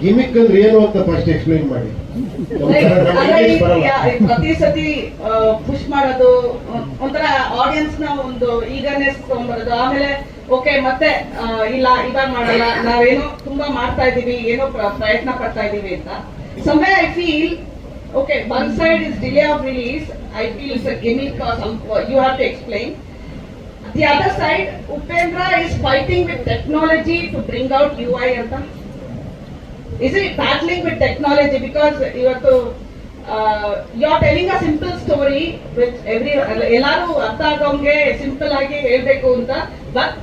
Gimmick ಅಂದ್ರೆ ಏನು ಅಂತ ಫಸ್ಟ್ ಎಕ್ಸ್ಪ್ಲೈನ್ ಮಾಡಿ. ಪ್ರತಿ ಸತಿ ಪುಷ್ ಮಾಡೋದು ಒ- ಒಂಥರ ಆಡಿಯನ್ಸ್ನ ಒಂದು ಈಗರ್ನೆಸ್ ತಗೊಂಡ್ಬರೋದು ಆಮೇಲೆ ಓಕೆ ಮತ್ತೆ ಇಲ್ಲ ಇವಾಗ ಮಾಡಲ್ಲ ನಾವೇನೋ ತುಂಬಾ ಮಾಡ್ತಾ ಇದೀವಿ ಏನೋ ಪ್ರಯತ್ನ ಪಡ್ತಾ ಇದೀವಿ ಅಂತ. ಸಮಯ I feel okay one side is delay of release I feel is gimmick you have to explain the other side Upendra is fighting with technology to bring out you I ಅಂತ. Is it battling with technology? Because ಇವತ್ತು you are telling a simple story with every ಎಲ್ಲಾರು ಅರ್ಥ ಆಗೋಂಗೆ simple ಆಗಿ ಹೇಳ್ಬೇಕು ಅಂತ. But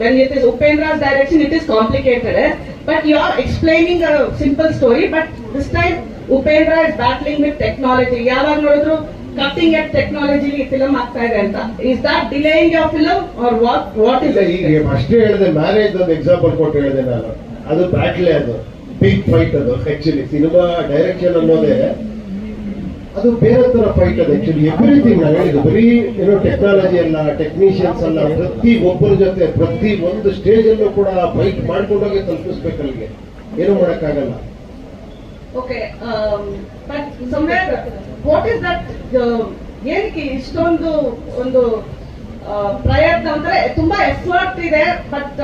when it is Upendra's direction it is complicated but you are explaining a simple story but this time Upendra is battling with technology ಯಾವಾಗ ನೋಡಿದ್ರು cutting at technology film ಆಗ್ತಾ ಇದೆ ಅಂತ. Is that delaying your film or what what is ಈಗ ಅಷ್ಟೇ ಹೇಳಿದೆ marriage ಒಂದು example ಕೊಟ್ಟು ಹೇಳಿದೆ ನಾನು. ಅದು ಬ್ಯಾಟ್ಲೆ ಅದು ಬಿಗ್ ಫೈಟ್ ಅದು ಆಕ್ಚುಲಿ ಸಿನಿಮಾ ಡೈರೆಕ್ಷನ್ ಅನ್ನೋದೇ. ಅದು ಬೇರೆ ತರ ಫೈಟ್ ಅದು ಆಕ್ಚುಲಿ ಎವ್ರಿಥಿಂಗ್ ನಾನು ಹೇಳಿದ್ದು ಬರೀ ಏನೋ ಟೆಕ್ನಾಲಜಿ ಅಲ್ಲ ಟೆಕ್ನಿಷಿಯನ್ಸ್ ಅಲ್ಲ ಪ್ರತಿ ಒಬ್ಬರ ಜೊತೆ ಪ್ರತಿ ಒಂದು ಸ್ಟೇಜ್ ಅಲ್ಲೂ ಕೂಡ ಫೈಟ್ ಮಾಡ್ಕೊಂಡೋಗಿ ತಲುಪಿಸ್ಬೇಕು ಅಲ್ಲಿಗೆ ಏನು ಮಾಡಕ್ಕಾಗಲ್ಲ. Okay but somewhere what is that ಏನಕ್ಕೆ ಇಷ್ಟೊಂದು ಒಂದು ಪ್ರಯತ್ನ ಅಂದ್ರೆ ತುಂಬಾ ಎಫರ್ಟ್ ಇದೆ but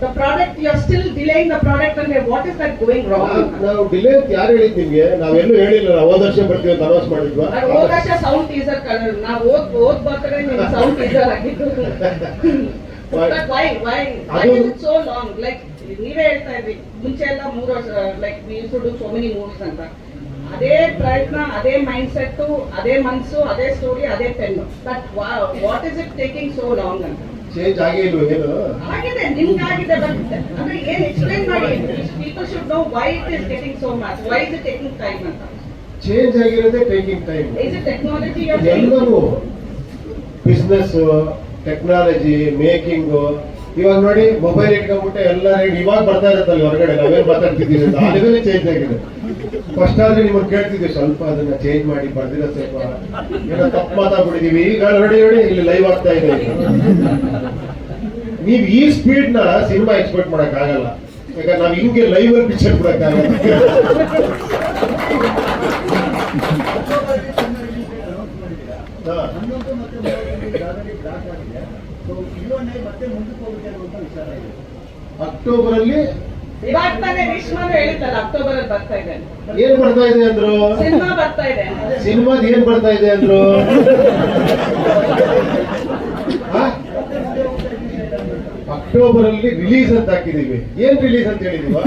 the product you are still delaying the product ಅಂದ್ರೆ what is that going wrong ನಾವ್- ಡಿಲೇ ಅಂತ ಯಾರು ಹೇಳಿದ್ ನಿಮ್ಗೆ? ನಾವೆಲ್ಲೂ ಹೇಳಿಲ್ಲ ನಾವು ಹೋದ ವರ್ಷ ಬರ್ತೀವಿ ಅಂತ ಅನೌನ್ಸ್ ಮಾಡಿದ್ವಾ? ಹೋದ ವರ್ಷ ಸೌಂಡ್ ಟೀಸರ್ ನಾವು ಓದ್ ಓದ್ ಬರ್ತಾರೆ ನಿಮ್ಗೆ ಸೌಂಡ್ ಟೀಸರ್ ಆಗಿದ್ದು. But why why why is it so long like ನೀವೇ ಹೇಳ್ತಾ ಇದ್ರಿ ಮುಂಚೆ ಎಲ್ಲ ಮೂರು ವರ್ಷ ಲೈಕ್ ನೀವು to do so many movies ಅಂತ. ಅದೇ ಪ್ರಯತ್ನ ಅದೇ ಮೈಂಡ್ ಸೆಟ್ ಅದೇ ಮನ್ಸು ಅದೇ ಸ್ಟೋರಿ ಅದೇ pen but what is it taking so long ಅಂತ? ಚೇಂಜ್ ಆಗಿದೆ ನಿಮ್ಗೆ ಆಗಿದೆ ಬಟ್ ಅಂದ್ರೆ ಏನ್ ಎಕ್ಸ್ಪ್ಲೈನ್ ಮಾಡಿ? People should know why it is getting so much why is it taking time ಅಂತ. Change ಆಗಿರೋದೇ taking time is it technology ಎಲ್ಲವೂ business technology making ಇವಾಗ ನೋಡಿ ಮೊಬೈಲ್ ಇಟ್ಕೊಂಡ್ಬಿಟ್ಟು ಎಲ್ಲ ಇವಾಗ ಬರ್ತಾ ಇರುತ್ತಲ್ಲ ಹೊರಗಡೆ, ನಾವೇನ್ ಮಾತಾಡ್ತಿದ್ದೀವಿ ಚೇಂಜ್ ಆಗಿದೆ. ಫಸ್ಟ್ ಆದ್ರೆ ನಿಮ್ಮನ್ನ ಕೇಳ್ತಿದ್ವಿ ಸ್ವಲ್ಪ ಅದನ್ನ ಚೇಂಜ್ ಮಾಡಿ, ಬರ್ದಿರೋ ಸ್ವಲ್ಪ. ಏನೋ ತಪ್ಪು ಮಾತಾಡ್ಬಿಟ್ಟಿದೀವಿ ಈಗ ನೋಡಿ ನೋಡಿ, ಇಲ್ಲಿ ಲೈವ್ ಆಗ್ತಾ ಇದೆ. ನೀವು ನೀವ್ ಈ ಸ್ಪೀಡ್ನ ಸಿನಿಮಾ ಎಕ್ಸ್ಪೆಕ್ಟ್ ಮಾಡಕ್ ಆಗಲ್ಲ ಯಾಕಂದ್ರೆ ನಾವ್ ಹಿಂಗೆ ಲೈವ್ ಅಲ್ಲಿ ಪಿಕ್ಚರ್ ಕೊಡಕ್ ಆಗಲ್ಲ ಅಕ್ಟೋಬರ್ ಅಲ್ಲಿ ಇವಾಗ ತಾನೇ ವಿಶ್ವನು ಹೇಳಿದ್ದಲ್ಲ ಅಕ್ಟೋಬರ್ ಅಲ್ಲಿ ಬರ್ತಾ ಇದೆ ಅಂತ. ಏನ್ ಬರ್ತಾ ಇದೆ ಅಂದ್ರು? ಸಿನಿಮಾ ಬರ್ತಾ ಇದೆ. ಸಿನಿಮಾದ ಏನ್ ಬರ್ತಾ ಇದೆ ಅಂದ್ರು? ಅಕ್ಟೋಬರ್ ಅಲ್ಲಿ ರಿಲೀಸ್ ಅಂತ ಹಾಕಿದೀವಿ. ಏನ್ ರಿಲೀಸ್ ಅಂತ ಹೇಳಿದೀವ?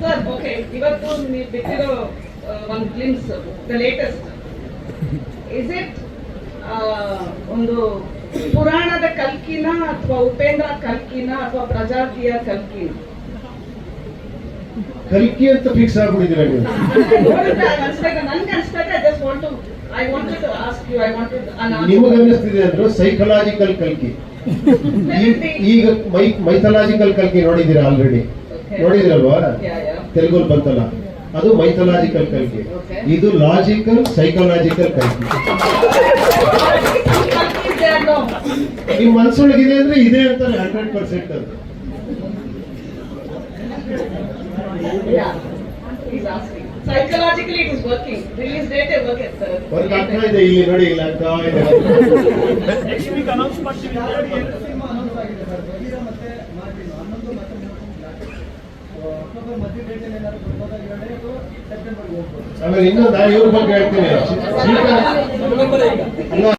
ಸರ್ ಓಕೆ ಇವತ್ತು ನೀವು ಬಿಟ್ಟಿರೋ ಒಂದು films the latest is it ಒಂದು ಪುರಾಣದ ಕಲ್ಕಿನ ಅಥವಾ ಉಪೇಂದ್ರ ಕಲ್ಕಿನ ಅಥವಾ ಪ್ರಜಾತಿಯ ಕಲ್ಕಿನ? ಕಲ್ಕಿ ಅಂತ ಫಿಕ್ಸ್ ಆಗ್ಬಿಟ್ಟಿದ್ದೀರ ನೀವು ನನ್ಗೆ want to I wanted to ask you I wanted ನಿಮಗ ಅನ್ನಿಸ್ತಿದೆ ಅಂದ್ರು ಸೈಕಲಾಜಿಕಲ್ ಕಲ್ಕಿ. ಈಗ ಮೈ ಮೈಥಲಾಜಿಕಲ್ ಕಲ್ಕಿ ನೋಡಿದ್ದೀರಾ ಆಲ್ರೆಡಿ ನೋಡಿದಿರಲ್ವಾ? Yeah, yeah. ತೆಲುಗು ಬಂತಲ್ಲ. ಅದು ಮೈಥಲಾಜಿಕಲ್ ಕಲ್ಕಿ. ಇದು ಲಾಜಿಕಲ್ ಸೈಕಲಾಜಿಕಲ್ ಕಲ್ಕಿ. ನಿಮ್ ಮನ್ಸೊಳಗಿದೆ ಅಂದ್ರೆ ಇದೆ ಅಂತಾರೆ ಹಂಡ್ರೆಡ್ ಪರ್ಸೆಂಟ್ ಅದು. Psychologically it is working release date work work ಆಗ್ತಾ ಇದೆ ಇಲ್ಲಿ ನೋಡಿ ಇಲ್ಲ ಅಂತ ಇದೆ. ಎರಡು ಸಿನಿಮಾ ಅನೌನ್ಸ್ ಆಗಿದೆ ಸರ್ ಬಲೀರ ಮತ್ತೆ ಮಾರ್ಟಿನ್ ಹನ್ನೊಂದು ಮತ್ತೆ ಮೂವತ್ತೊಂದು ಬ್ಲಾಕ್ ಸೊ ಅಕ್ಟೋಬರ್ ಮಧ್ಯ ಡೇಟ್ ಏನಾದ್ರು ಬರ್ಬೋದಾ ಹೇಳಿ ಅಥವಾ ಸೆಪ್ಟೆಂಬರ್ಗೆ ಹೋಗ್ಬೋದು? ಆಮೇಲೆ ಇನ್ನೊಂದು ನಾನು ಇವ್ರ ಬಗ್ಗೆ ಹೇಳ್ತೀನಿ. ಶ್ರೀಕಾಂತ್ ಅಲ್ಲ